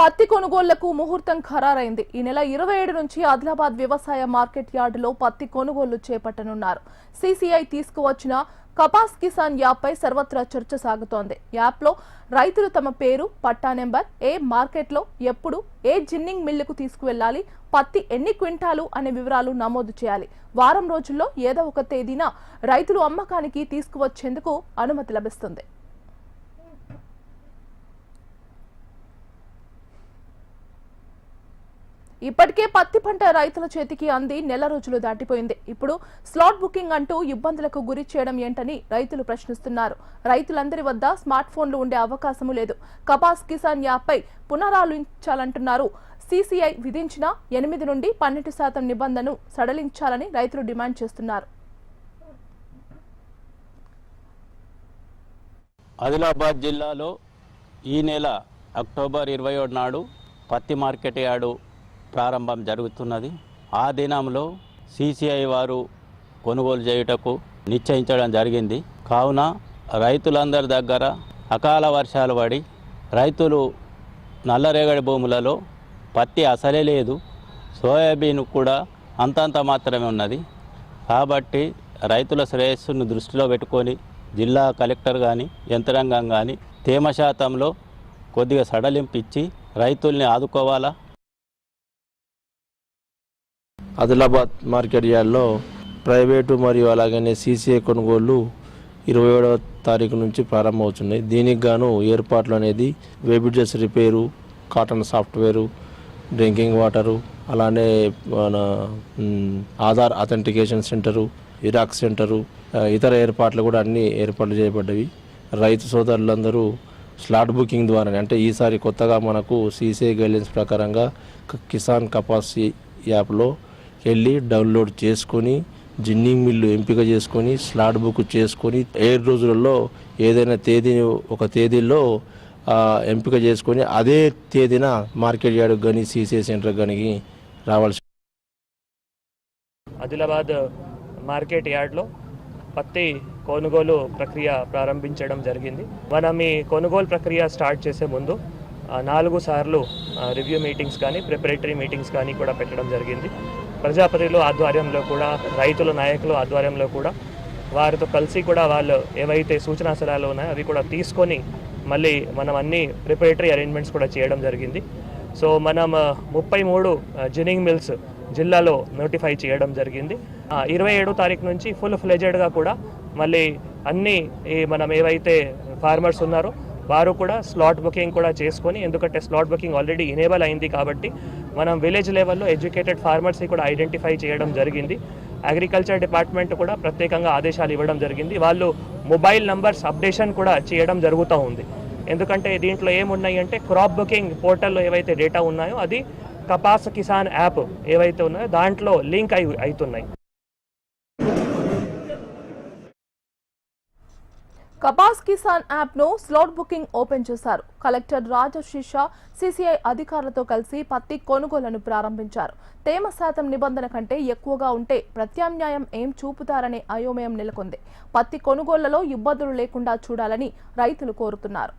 పత్తి కొనుగోళ్ళకు ముహూర్తం ఖరారైంది. ఈ నెల ఇరవై ఏడు నుంచి ఆదిలాబాద్ వ్యవసాయ మార్కెట్ యార్డులో పత్తి కొనుగోళ్ళు చేపట్టనున్నారు. సీసీఐ తీసుకువచ్చిన కపాస్ కిసాన్ యాప్పై సర్వత్రా చర్చ సాగుతోంది. యాప్లో రైతులు తమ పేరు పట్టా నెంబర్ ఏ మార్కెట్లో ఎప్పుడు ఏ జిన్నింగ్ మిల్లుకు తీసుకువెళ్ళాలి పత్తి ఎన్ని క్వింటాలు అనే వివరాలు నమోదు చేయాలి. వారం రోజుల్లో ఏదో ఒక తేదీన రైతులు అమ్మకానికి తీసుకువచ్చేందుకు అనుమతి లభిస్తుంది. ఇప్పటికే పత్తి పంట రైతుల చేతికి అంది నెల రోజులు దాటిపోయింది. ఇప్పుడు స్లాట్ బుకింగ్ అంటూ ఇబ్బందులకు గురి చేయడం ఏంటని రైతులు ప్రశ్నిస్తున్నారు. రైతులందరి వద్ద స్మార్ట్ ఫోన్లు ఉండే అవకాశము లేదు. కపాస్ కిసాన్ యాప్పై పునరాలోచించాలంటున్నారు. సీసీఐ విధించిన ఎనిమిది నుండి పన్నెండు శాతం నిబంధనను సడలించాలని రైతులు డిమాండ్ చేస్తున్నారు. ఆదిలాబాద్ జిల్లాలో ఈ నెల అక్టోబర్ ఇరవై ఏడు నాడు పత్తి మార్కెట్ యార్డు ప్రారంభం జరుగుతున్నది. ఆ దినంలో సిసిఐ వారు కొనుగోలు చేయుటకు నిశ్చయించడం జరిగింది. కావున రైతులందరి దగ్గర అకాల వర్షాలు పడి రైతులు నల్లరేగడి భూములలో పత్తి అసలే లేదు. సోయాబీన్ కూడా అంతంత మాత్రమే ఉన్నది. కాబట్టి రైతుల శ్రేయస్సును దృష్టిలో పెట్టుకొని జిల్లా కలెక్టర్ కానీ యంత్రాంగం కానీ తేమ శాతంలో కొద్దిగా సడలింపు ఇచ్చి రైతుల్ని ఆదుకోవాలా? ఆదిలాబాద్ మార్కెట్ యార్డ్లో ప్రైవేటు మరియు అలాగనే సీసీఐ కొనుగోళ్ళు ఇరవై ఏడవ తారీఖు నుంచి ప్రారంభమవుతున్నాయి. దీనికి గాను ఏర్పాట్లు అనేది weighbridges repair cotton software drinking water అలానే మన ఆధార్ అథెంటికేషన్ సెంటరు ఇరాక్ సెంటరు ఇతర ఏర్పాట్లు కూడా అన్ని ఏర్పాట్లు చేయబడ్డవి. రైతు సోదరులందరూ స్లాట్ బుకింగ్ ద్వారానే అంటే ఈసారి కొత్తగా మనకు సీసీఐ గైడ్లైన్స్ ప్రకారంగా కిసాన్ కపాసి యాప్లో వెళ్ళి డౌన్లోడ్ చేసుకొని జిన్నింగ్ మిల్లు ఎంపిక చేసుకొని స్లాట్ బుక్ చేసుకొని ఏడు రోజులలో ఏదైనా తేదీని ఒక తేదీలో ఎంపిక చేసుకొని అదే తేదీన మార్కెట్ యార్డ్కి కానీ సీసీఐ సెంటర్కి కానీ రావాల్సి ఆదిలాబాద్ మార్కెట్ యార్డ్లో పత్తి కొనుగోలు ప్రక్రియ ప్రారంభించడం జరిగింది. మనం ఈ కొనుగోలు ప్రక్రియ స్టార్ట్ చేసే ముందు నాలుగు సార్లు రివ్యూ మీటింగ్స్ కానీ ప్రిపరేటరీ మీటింగ్స్ కానీ కూడా పెట్టడం జరిగింది. ప్రజాపతిలో ఆధ్వర్యంలో కూడా రైతుల నాయకులు ఆధ్వర్యంలో కూడా వారితో కలిసి కూడా వాళ్ళు ఏవైతే సూచనా సలహాలు ఉన్నాయో అవి కూడా తీసుకొని మళ్ళీ మనం అన్ని ప్రిపరేటరీ అరేంజ్మెంట్స్ కూడా చేయడం జరిగింది. సో మనం ముప్పై మూడు జిన్నింగ్ మిల్స్ జిల్లాలో నోటిఫై చేయడం జరిగింది. ఇరవై ఏడో తారీఖు నుంచి ఫుల్ ఫ్లెజెడ్గా కూడా మళ్ళీ అన్ని ఈ మనం ఏవైతే ఫార్మర్స్ ఉన్నారో వారు కూడా స్లాట్ బుకింగ్ కూడా చేసుకొని ఎందుకంటే స్లాట్ బుకింగ్ ఆల్రెడీ ఇనేబుల్ అయింది కాబట్టి మనం విలేజ్ లెవెల్లో ఎడ్యుకేటెడ్ ఫార్మర్స్ని కూడా ఐడెంటిఫై చేయడం జరిగింది. అగ్రికల్చర్ డిపార్ట్మెంట్ కూడా ప్రత్యేకంగా ఆదేశాలు ఇవ్వడం జరిగింది. వాళ్ళు మొబైల్ నంబర్స్ అప్డేషన్ కూడా చేయడం జరుగుతూ ఉంది. ఎందుకంటే దీంట్లో ఏమున్నాయి అంటే క్రాప్ బుకింగ్ పోర్టల్లో ఏవైతే డేటా ఉన్నాయో అది కపాస్ కిసాన్ యాప్ ఏవైతే ఉన్నాయో దాంట్లో లింక్ అయి అవుతున్నాయి. కపాస్ కిసాన్ యాప్ను స్లాట్ బుకింగ్ ఓపెన్ చేశారు. కలెక్టర్ రాజశిష సిసిఐ అధికారులతో కలిసి పత్తి కొనుగోలను ప్రారంభించారు. తేమ శాతం నిబంధన కంటే ఎక్కువగా ఉంటే ప్రత్యామ్నాయం ఏం చూపుతారనే అయోమయం నెలకొంది. పత్తి కొనుగోళ్ళలో ఇబ్బందులు లేకుండా చూడాలని రైతులు కోరుతున్నారు.